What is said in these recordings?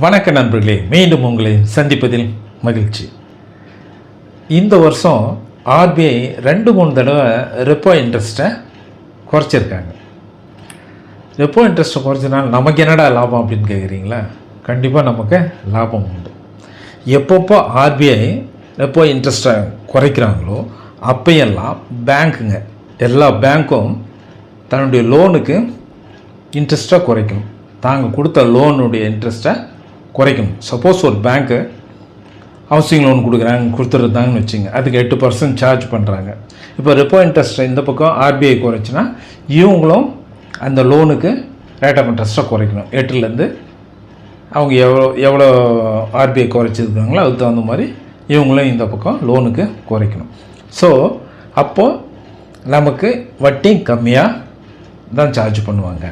வணக்க நண்பர்களே மீண்டும் உங்களை சந்திப்பதில் மகிழ்ச்சி. இந்த வருஷம் ஆர்பிஐ ரெண்டு மூணு தடவை ரெப்போ இன்ட்ரெஸ்ட்டை குறைச்சிருக்காங்க. ரெப்போ இன்ட்ரெஸ்ட்டை குறைச்சனால நமக்கு என்னடா லாபம் அப்படின்னு கேட்குறீங்களா கண்டிப்பாக நமக்கு லாபம் உண்டு. எப்பப்போ ஆர்பிஐ ரெப்போ இன்ட்ரெஸ்ட்டை குறைக்கிறாங்களோ அப்பையெல்லாம் பேங்க்குங்க எல்லா பேங்க்கும் தன்னுடைய லோனுக்கு இன்ட்ரெஸ்ட்டாக குறைக்கணும். தாங்க கொடுத்த லோனுடைய இன்ட்ரெஸ்ட்டை குறைக்கணும். சப்போஸ் ஒரு பேங்க்கு ஹவுசிங் லோன் கொடுக்குறாங்க கொடுத்துருந்தாங்கன்னு வச்சுங்க. அதுக்கு எட்டு பர்சன்ட் சார்ஜ் பண்ணுறாங்க இப்போ ரெப்போ இன்ட்ரெஸ்ட்டை இந்த பக்கம் ஆர்பிஐ குறைச்சின்னா இவங்களும் அந்த லோனுக்கு ரேட் ஆஃப் இன்ட்ரெஸ்ட்டை குறைக்கணும். எட்டுலேருந்து அவங்க எவ்வளோ எவ்வளோ ஆர்பிஐ குறைச்சிருக்காங்களோ அதுக்கு தகுந்த மாதிரி இவங்களும் இந்த பக்கம் லோனுக்கு குறைக்கணும். ஸோ அப்போது நமக்கு வட்டி கம்மியாக தான் சார்ஜ் பண்ணுவாங்க.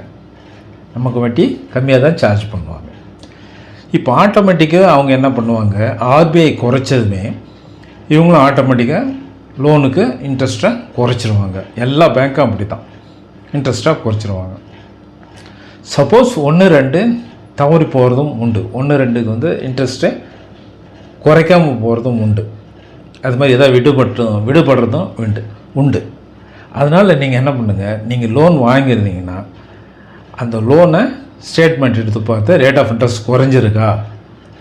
நமக்கு வட்டி கம்மியாக தான் சார்ஜ் பண்ணுவாங்க. இப்போ ஆட்டோமேட்டிக்காக அவங்க என்ன பண்ணுவாங்க? ஆர்பிஐ குறைச்சதுமே இவங்களும் ஆட்டோமேட்டிக்காக லோனுக்கு இன்ட்ரெஸ்ட்டை குறைச்சிருவாங்க. எல்லா பேங்க்கும் அப்படி தான் இன்ட்ரெஸ்ட்டாக குறைச்சிருவாங்க. சப்போஸ் ஒன்று ரெண்டு தவறி போகிறதும் உண்டு. ஒன்று ரெண்டுக்கு வந்து இன்ட்ரெஸ்ட்டை குறைக்காமல் போகிறதும் உண்டு. அது மாதிரி எதாவது விடுபட்டு விடுபடுறதும் உண்டு. உண்டு. அதனால் நீங்கள் என்ன பண்ணுங்கள் நீங்கள் லோன் வாங்கியிருந்தீங்கன்னா அந்த லோனை ஸ்டேட்மெண்ட் எடுத்து பார்த்து ரேட் ஆஃப் இன்ட்ரெஸ்ட் குறைஞ்சிருக்கா?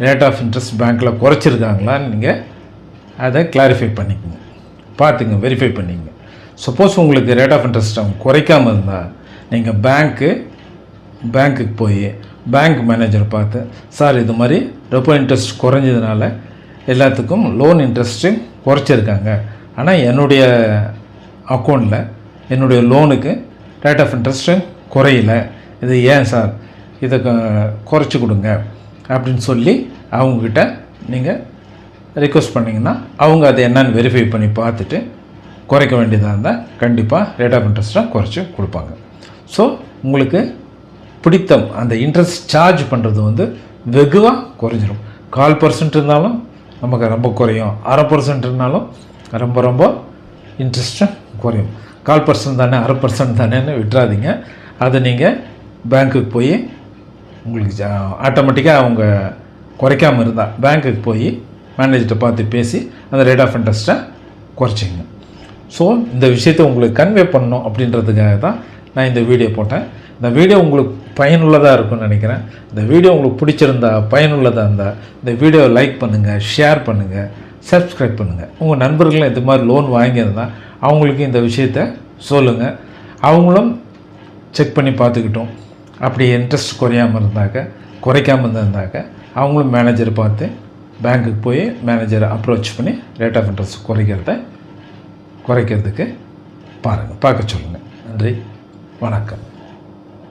ரேட் ஆஃப் இன்ட்ரெஸ்ட் பேங்க்கில் குறைச்சிருக்காங்களான்னு நீங்கள் அதை கிளாரிஃபை பண்ணிக்கோங்க. பார்த்துங்க வெரிஃபை பண்ணிங்க சப்போஸ் உங்களுக்கு ரேட் ஆஃப் இன்ட்ரெஸ்ட் அவங்க குறைக்காமல் இருந்தால் நீங்கள் பேங்க்கு பேங்க்குக்கு போய் பேங்க் மேனேஜரை பார்த்து சார் இது மாதிரி ரெப்போ இன்ட்ரெஸ்ட் குறைஞ்சதுனால எல்லாத்துக்கும் லோன் இன்ட்ரெஸ்ட்டு குறைச்சிருக்காங்க. ஆனால் என்னுடைய அக்கௌண்ட்டில் என்னுடைய லோனுக்கு ரேட் ஆஃப் இன்ட்ரெஸ்ட்டு குறையல. இது ஏன் சார்? இதை க- குறைச்சி கொடுங்க அப்படின்னு சொல்லி அவங்கக்கிட்ட நீங்கள் ரிக்வஸ்ட் பண்ணிங்கன்னா அவங்க அதை என்னன்னு வெரிஃபை பண்ணி பார்த்துட்டு குறைக்க வேண்டியதாக இருந்தால் கண்டிப்பாக ரேட் ஆஃப் இன்ட்ரெஸ்ட்டை குறைச்சி கொடுப்பாங்க. ஸோ உங்களுக்கு பிடித்தம் அந்த இன்ட்ரெஸ்ட் சார்ஜ் பண்ணுறது வந்து வெகுவாக குறைஞ்சிரும். கால் பர்சன்ட் இருந்தாலும் நமக்கு ரொம்ப குறையும். அரை பர்சன்ட் இருந்தாலும் ரொம்ப ரொம்ப இன்ட்ரெஸ்ட்டும் குறையும். கால் பர்சன்ட் தானே அரை பர்சன்ட் தானேன்னு விட்டுறாதீங்க. அதை நீங்கள் பேங்க்குக்கு போய் உங்களுக்கு ஆட்டோமேட்டிக்காக அவங்க குறைக்காமல் இருந்தால் பேங்க்குக்கு போய் மேனேஜர்கிட்ட பார்த்து பேசி அந்த ரேட் ஆஃப் இன்ட்ரெஸ்ட்டை குறைச்சிங்க ஸோ இந்த விஷயத்தை உங்களுக்கு கன்வே பண்ணணும் அப்படின்றதுக்காக தான் நான் இந்த வீடியோ போட்டேன். இந்த வீடியோ உங்களுக்கு பயனுள்ளதாக இருக்கும்னு நினைக்கிறேன். இந்த வீடியோ உங்களுக்கு பிடிச்சிருந்தா பயனுள்ளதாக இருந்தால் இந்த வீடியோவை லைக் பண்ணுங்கள் ஷேர் பண்ணுங்கள் சப்ஸ்கிரைப் பண்ணுங்கள் உங்கள் நண்பர்களும் இது மாதிரி லோன் வாங்கியிருந்தால் அவங்களுக்கு இந்த விஷயத்த சொல்லுங்கள் அவங்களும் செக் பண்ணி பார்த்துக்கிட்டோம். அப்படி இன்ட்ரெஸ்ட் குறையாமல் இருந்தாக்க குறைக்காமல் இருந்தாக்க அவங்களும் மேனேஜரை பார்த்து பேங்க்குக்கு போய் மேனேஜரை அப்ரோச் பண்ணி ரேட் ஆஃப் இன்ட்ரெஸ்ட் குறைக்கிறத குறைக்கிறதுக்கு பாருங்கள் பார்க்க சொல்லுங்கள் நன்றி வணக்கம்.